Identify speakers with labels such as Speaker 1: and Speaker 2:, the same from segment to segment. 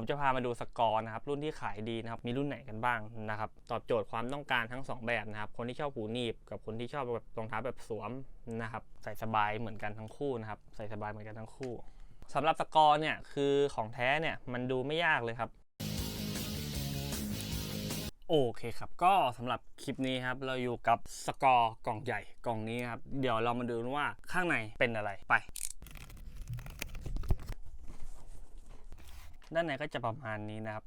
Speaker 1: ผมจะพามาดูสกอร์นะครับรุ่นที่ขายดีนะครับมีรุ่นไหนกันบ้างนะครับตอบโจทย์ความต้องการทั้ง 2 แบบนะครับคนที่ชอบหูหนีบกับคนที่ชอบแบบรองเท้าแบบสวมนะครับใส่สบายเหมือนกันทั้งคู่นะครับใส่สบายเหมือนกันทั้งคู่สำหรับสกอร์เนี่ยคือของแท้เนี่ยมันดูไม่ยากเลยครับโอเคครับก็สำหรับคลิปนี้ครับเราอยู่กับสกอร์กล่องใหญ่กล่องนี้ครับเดี๋ยวเรามาดูว่าข้างในเป็นอะไรไป ด้านในก็จะประมาณนี้นะครับ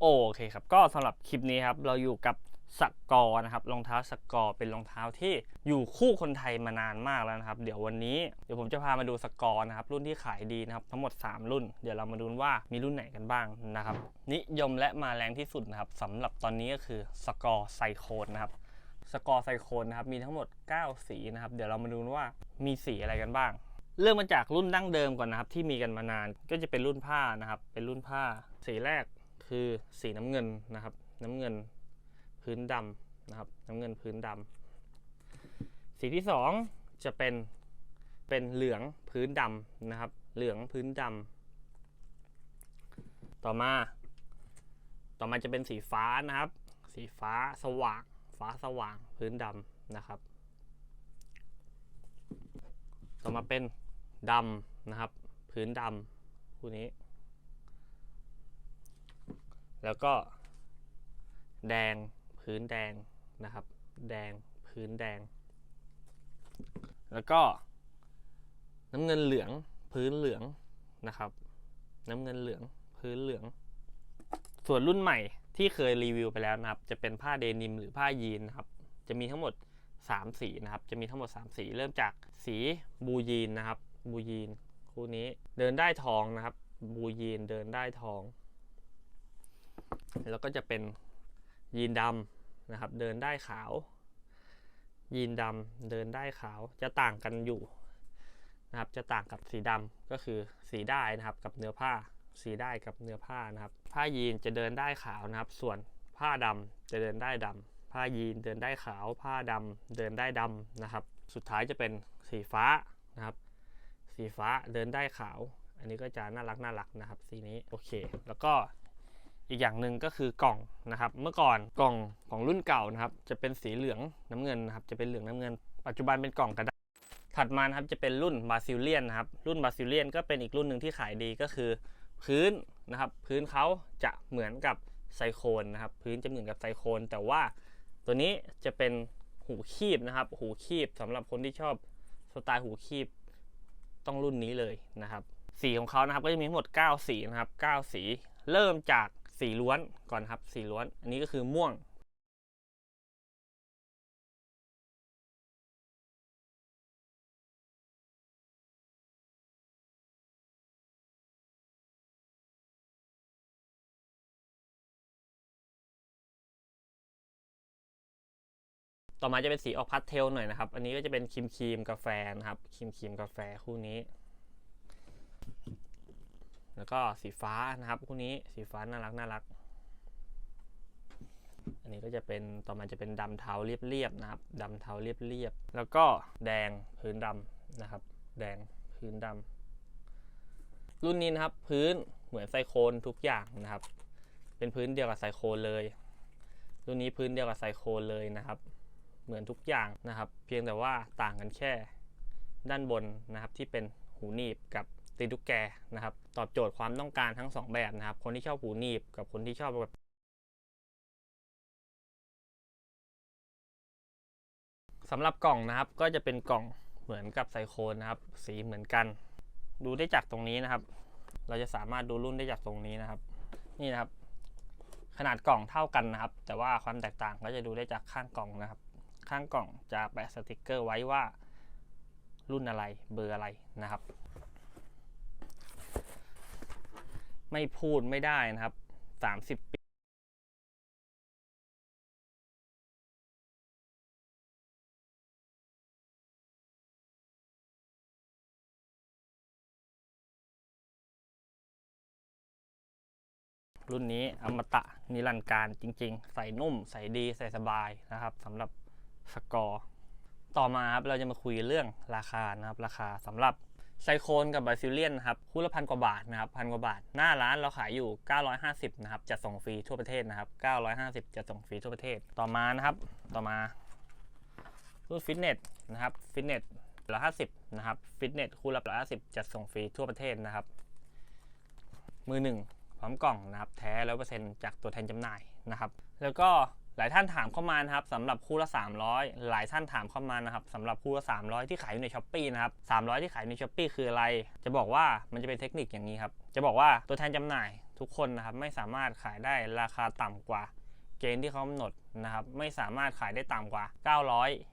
Speaker 1: โอเคครับ ก็สำหรับคลิปนี้ครับ เราอยู่กับสกอร์นะครับรองเท้าสกอร์เป็นรองเท้าที่อยู่คู่คนไทยมานานมากแล้วนะครับ เดี๋ยววันนี้เดี๋ยวผมจะพามาดูสกอร์นะครับรุ่นที่ขายดีนะครับทั้งหมด 3 รุ่น เดี๋ยวเรามาดูว่ามีรุ่นไหนกันบ้างนะครับนิยมและมาแรงที่สุดนะครับสำหรับตอนนี้ก็คือสกอร์ไซโคนนะครับ สกอร์ไซโคนนะครับ มีทั้งหมด 9 สีนะครับ เดี๋ยวเรามาดูว่ามีสีอะไรกันบ้าง เริ่มมาจากรุ่นดั้งเดิมก่อนนะครับ ที่มีกันมานานก็จะเป็นรุ่นผ้านะครับ เป็นรุ่นผ้า สีแรกคือสีน้ำเงินนะครับ น้ำเงินพื้นดำนะครับ น้ำเงินพื้นดำสีที่สองจะเป็นเป็นเหลืองพื้นดำนะครับ เหลืองพื้นดำต่อมา ต่อมาจะเป็นสีฟ้านะครับ สีฟ้าสว่าง ฟ้าสว่างพื้นดำนะครับ ต่อมาเป็นดำนะครับ พื้นดำคู่นี้ แล้วก็ แดงพื้นแดงนะครับ แดงพื้นแดง แล้วก็ น้ำเงินเหลืองพื้นเหลืองนะครับ น้ำเงินเหลืองพื้นเหลือง ส่วนรุ่นใหม่ที่เคยรีวิวไปแล้วนะครับ จะเป็นผ้าเดนิมหรือผ้ายีนนะครับ จะมีทั้งหมด 3 สีนะครับ จะมีทั้งหมด 3 สี เริ่มจากสีบูยีนนะครับ บูยีนคู่นี้เดินได้ทองนะครับ บูยีนเดินได้ทอง แล้วก็จะเป็นยีนดำนะครับ เดินได้ขาว ยีนดำเดินได้ขาว จะต่างกันอยู่นะครับ จะต่างกับสีดำก็คือสีได้นะครับกับเนื้อผ้า สีได้กับเนื้อผ้านะครับ ผ้ายีนจะเดินได้ขาวนะครับ ส่วนผ้าดำจะเดินได้ดำผ้ายีนเดินได้ขาว ผ้าดำเดินได้ดำนะครับ สุดท้ายจะเป็นสีฟ้านะครับ สีฟ้าเดินได้ขาว อันนี้ก็จะน่ารักน่ารักนะครับ สีนี้โอเค แล้วก็อีกอย่างหนึ่งก็คือกล่องนะครับ เมื่อก่อนกล่องของรุ่นเก่านะครับ จะเป็นสีเหลืองน้ำเงินนะครับ จะเป็นเหลืองน้ำเงิน ปัจจุบันเป็นกล่องกระดาษถัดมานะครับจะเป็นรุ่นบาซิเลียนนะครับ รุ่นบาซิเลียนก็เป็นอีกรุ่นหนึ่งที่ขายดีก็คือ พื้นนะครับ พื้นเขาจะเหมือนกับไซโคนนะครับ พื้นจะเหมือนกับไซโคน แต่ว่าตัวนี้จะเป็นหูคีบนะครับ หูคีบสำหรับคนที่ชอบสไตล์หูคีบต้องรุ่นนี้เลยนะครับ สีของเขานะครับก็จะมีทั้งหมด 9 สีนะครับ 9 สี เริ่มจากสีล้วนก่อนครับ สีล้วน อันนี้ก็คือม่วง ต่อมาจะเป็นสีออกพาสเทลหน่อยนะครับ อันนี้ก็จะเป็นครีมครีมกาแฟนะครับครีมครีมกาแฟคู่นี้ แล้วก็สีฟ้านะครับคู่นี้สีฟ้าน่ารักน่ารัก อันนี้ก็จะเป็นต่อมาจะเป็นดำเทาเรียบๆนะครับดำเทาเรียบๆแล้วก็แดงพื้นดำนะครับ แดงพื้นดำรุ่นนี้นะครับพื้นเหมือนไซโคนทุกอย่างนะครับ เป็นพื้นเดียวกับไซโคนเลย รุ่นนี้พื้นเดียวกับไซโคนเลยนะครับ เหมือนทุกอย่างนะครับ เพียงแต่ว่าต่างกันแค่ด้านบนนะครับที่เป็นหูหนีบกับตีนตุ๊กแกนะครับ ตอบโจทย์ความต้องการทั้ง 2 แบบนะครับ คนที่ชอบหูหนีบกับคนที่ชอบแบบสำหรับกล่องนะครับก็จะเป็นกล่องเหมือนกับไซโคนนะครับ สีเหมือนกัน ดูได้จากตรงนี้นะครับ เราจะสามารถดูรุ่นได้จากตรงนี้นะครับ นี่นะครับ ขนาดกล่องเท่ากันนะครับ แต่ว่าความแตกต่างก็จะดูได้จากข้างกล่องนะครับ ข้างกล่องจะแปะสติกเกอร์ไว้ว่ารุ่นอะไรเบอร์อะไรนะครับ ไม่พูดไม่ได้นะครับ 30 ปีรุ่นนี้อมตะนิรันดร์การจริง ๆ ใส่นุ่ม ใส่ดีใส่สบายนะครับสำหรับ สกอร์ต่อมาครับเราจะมาคุยเรื่องราคานะครับราคาสำหรับไซโคนกับบาซิเลียนนะครับคู่ละพันกว่าบาทนะครับพันกว่าบาท หน้าร้านเราขายอยู่ 950นะครับจัดส่งฟรีทั่วประเทศนะครับ950จัดส่งฟรีทั่วประเทศต่อมานะครับต่อมารุ่นฟิตเนสนะครับฟิตเนสละ50นะครับฟิตเนสคู่ละ150จัดส่งฟรีทั่วประเทศนะครับ มือหนึ่งพร้อมกล่องนะครับแท้ร้อยเปอร์เซ็นต์จากตัวแทนจำหน่ายนะครับ แล้วก็ หลายท่านถามเข้ามานะครับสำหรับคู่ละ 300 หลายท่านถามเข้ามานะครับสำหรับคู่ละ 300 ที่ขายอยู่ในช้อปปีนะครับ 300 ที่ขายในช้อปปีคืออะไร จะบอกว่ามันจะเป็นเทคนิคอย่างนี้ครับ จะบอกว่าตัวแทนจำหน่ายทุกคนนะครับไม่สามารถขายได้ราคาต่ำกว่า เกณฑ์ที่เขากำหนดนะครับ ไม่สามารถขายได้ต่ำกว่า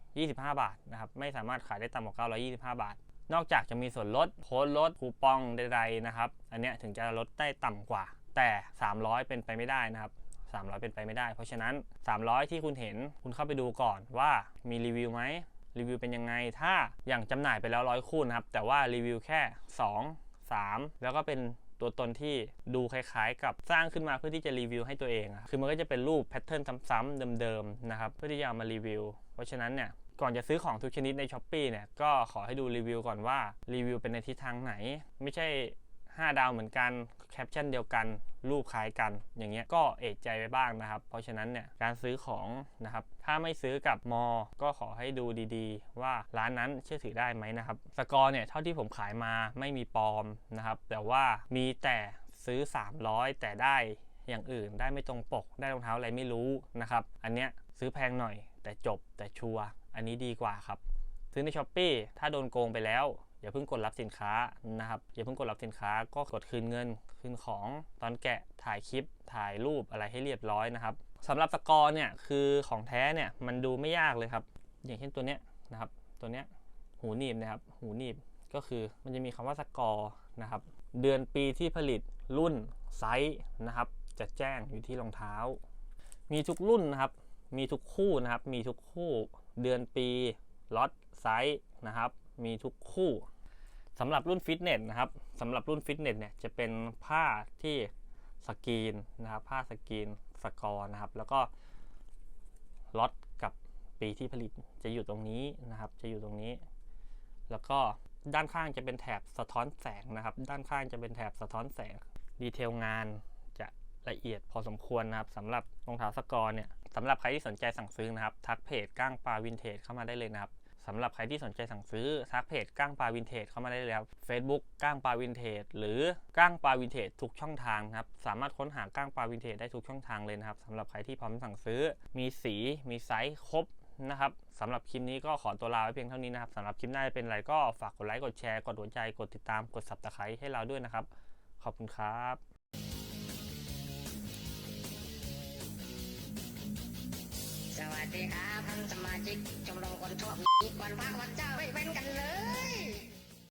Speaker 1: 925 บาทนะครับ ไม่สามารถขายได้ต่ำกว่า 925 บาทนอกจากจะมีส่วนลดโค้ดลดคูปองใดๆนะครับ อันเนี้ยถึงจะลดได้ต่ำกว่า แต่ 300 เป็นไปไม่ได้นะครับ 300 เป็นไปไม่ได้ เพราะฉะนั้น 300 ที่คุณเห็นคุณเข้าไปดูก่อนว่ามีรีวิวไหมรีวิวเป็นยังไง ถ้าอย่างจำหน่ายไปแล้วร้อยคู่นะครับ แต่ว่ารีวิวแค่ 2 3 แล้วก็เป็นตัวตนที่ดูคล้ายๆ กับสร้างขึ้นมาเพื่อที่จะรีวิวให้ตัวเองอะคือมันก็จะเป็นรูปแพทเทิร์นซ้ำๆเดิมๆนะครับ เพื่อที่จะมารีวิว เพราะฉะนั้นเนี่ย ก่อนจะซื้อของทุกชนิดใน s h อ p e e เนี่ย ก็ขอให้ดูรีวิวก่อนว่ารีวิวเป็นในทิศทางไหน ไม่ใช่ 5 ดาวเหมือนกันแคปชั่นเดียวกัน รูปคล้ายกัน อย่างเงี้ยก็เอะใจไปบ้างนะครับ เพราะฉะนั้นเนี่ยการซื้อของนะครับ ถ้าไม่ซื้อกับมอ ก็ขอให้ดูดีๆ ว่าร้านนั้นเชื่อถือได้ไหมนะครับ สกอร์เนี่ยเท่าที่ผมขายมาไม่มีปลอมนะครับ แต่ว่ามีแต่ซื้อ 300 แต่ได้อย่างอื่นได้ไม่ตรงปก ได้รองเท้าอะไรไม่รู้นะครับ อันเนี้ยซื้อแพงหน่อยแต่จบแต่ชัวร์อันนี้ดีกว่าครับ ซื้อในช้อปปีถ้าโดนโกงไปแล้วอย่าเพิ่งกดรับสินค้านะครับ อย่าเพิ่งกดรับสินค้าก็กดคืนเงิน คืนของตอนแกะถ่ายคลิป ถ่ายรูปอะไรให้เรียบร้อยนะครับสำหรับสกอร์เนี่ยคือของแท้เนี่ยมันดูไม่ยากเลยครับ อย่างเช่นตัวเนี้ยนะครับ ตัวเนี้ยหูหนีบนะครับ หูหนีบก็คือมันจะมีคำว่าสกอร์นะครับ เดือนปีที่ผลิตรุ่นไซส์นะครับ จะแจ้งอยู่ที่รองเท้า มีทุกรุ่นนะครับ มีทุกคู่นะครับ มีทุกคู่เดือนปีล็อตไซส์นะครับ มีทุกคู่สำหรับรุ่นฟิตเนสนะครับสำหรับรุ่นฟิตเนสเนี่ยจะเป็นผ้าที่สกรีนนะครับผ้าสกรีนสกอร์นะครับ แล้วก็ล็อตกับปีที่ผลิตจะอยู่ตรงนี้นะครับ จะอยู่ตรงนี้ แล้วก็ด้านข้างจะเป็นแถบสะท้อนแสงนะครับ ด้านข้างจะเป็นแถบสะท้อนแสงดีเทลงานจะละเอียดพอสมควรนะครับสำหรับรองเท้าสกอร์เนี่ยสำหรับใครที่สนใจสั่งซื้อนะครับ ทักเพจก้างปลาวินเทจเข้ามาได้เลยนะครับ สำหรับใครที่สนใจสั่งซื้อทักเพจก้างปลาวินเทจเข้ามาได้เลยครับ Facebook ก้างปลาวินเทจหรือก้างปลาวินเทจทุกช่องทางครับ สามารถค้นหาก้างปลาวินเทจได้ทุกช่องทางเลยนะครับสำหรับใครที่พร้อมสั่งซื้อ มีสีมีไซส์ครบนะครับสำหรับคลิปนี้ก็ขอตัวลาไว้เพียงเท่านี้นะครับสำหรับคลิปหน้าจะเป็นอะไรก็ฝากกดไลค์กดแชร์กดหัวใจกดติดตามกด subscribe ให้เราด้วยนะครับ ขอบคุณครับ
Speaker 2: วัสดีครับท่านสมาชิกชมรมคนชอบวันพระวันเจ้าไม่เว้นกันเลย